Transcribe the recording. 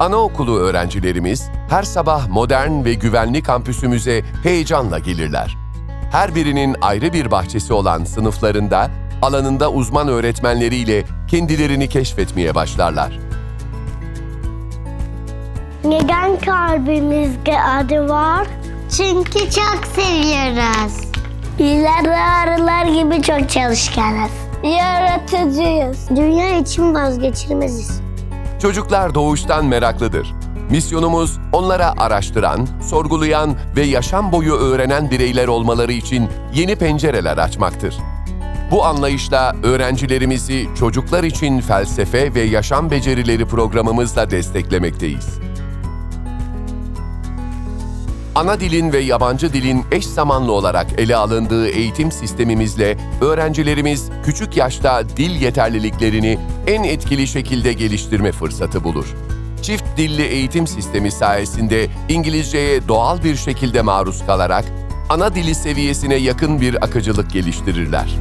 Anaokulu öğrencilerimiz her sabah modern ve güvenli kampüsümüze heyecanla gelirler. Her birinin ayrı bir bahçesi olan sınıflarında alanında uzman öğretmenleriyle kendilerini keşfetmeye başlarlar. Neden kalbimizde adı var? Çünkü çok seviyoruz. Bizler de arılar gibi çok çalışkanız. Yaratıcıyız. Dünya için vazgeçilmeziz. Çocuklar doğuştan meraklıdır. Misyonumuz onlara araştıran, sorgulayan ve yaşam boyu öğrenen bireyler olmaları için yeni pencereler açmaktır. Bu anlayışla öğrencilerimizi çocuklar için felsefe ve yaşam becerileri programımızla desteklemekteyiz. Ana dilin ve yabancı dilin eş zamanlı olarak ele alındığı eğitim sistemimizle öğrencilerimiz küçük yaşta dil yeterliliklerini en etkili şekilde geliştirme fırsatı bulur. Çift dilli eğitim sistemi sayesinde İngilizceye doğal bir şekilde maruz kalarak ana dili seviyesine yakın bir akıcılık geliştirirler.